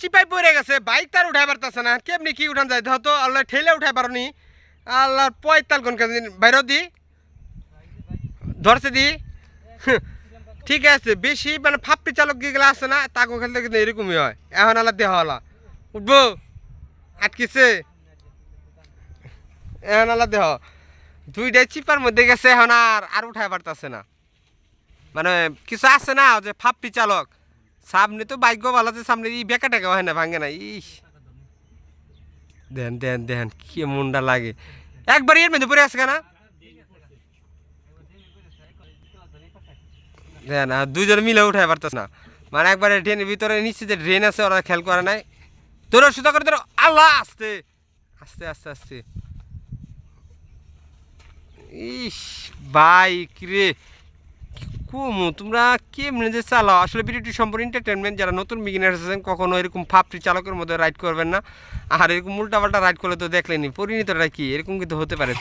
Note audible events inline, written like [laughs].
চিপাই পড়ে গেছে, বাইক তার উঠাই পারতেছে না, কেমনি কি উঠান যায় তো আল্লাহ ঠেলে উঠাই পারনি আল্লাহ পয়তাল কোন বাইর দি ধরছে দি, [laughs] ঠিক আছে বেশি মানে ফাপ্পি চালক যেগুলো আছে না, তাকে খেলতে কিন্তু এরকমই হয়, এখন আল্লাহ দেহ আল্লাহ উঠবো, আটকিছে, এখন আল্লাহ দেহ, দুইটাই চিপার মধ্যে গেছে, এখন আর আর উঠাই পারতেছে না মানে কিছু আছে না, যে ফাপ্পি চালক সামনে তো বাইক আছে, সামনে ই বেকা টেকা হয় না, ভাঙে না। ইস। দেন দেন দেন, কি মুন্ডা লাগে। একবার এর মধ্যে পড়ে আছে কেনা? দেন, আর দুজন মিলে উঠাই পারতেছ না। মানে একবারে ড্রেনের ভিতরে, নিচে যে ড্রেন আছে, ওরা খেয়াল করে নাই। তোর সুতা করে তোর আল্লাহ, আস্তে আস্তে আস্তে আস্তে। ইস, বাইক রে। কুমু, তোমরা কেমনে যে চালাও? আসলে ভিডিওটি সম্পূর্ণ এন্টারটেনমেন্ট যারা নতুন বিগিনার আছেন, কখনো এরকম ফাপটি চালকের মধ্যে রাইড করবেন না। আর এরকম উল্টাপাল্টা রাইড করলে তো দেখলেনি পরিণতটা কি? এরকম কিন্তু হতে পারে।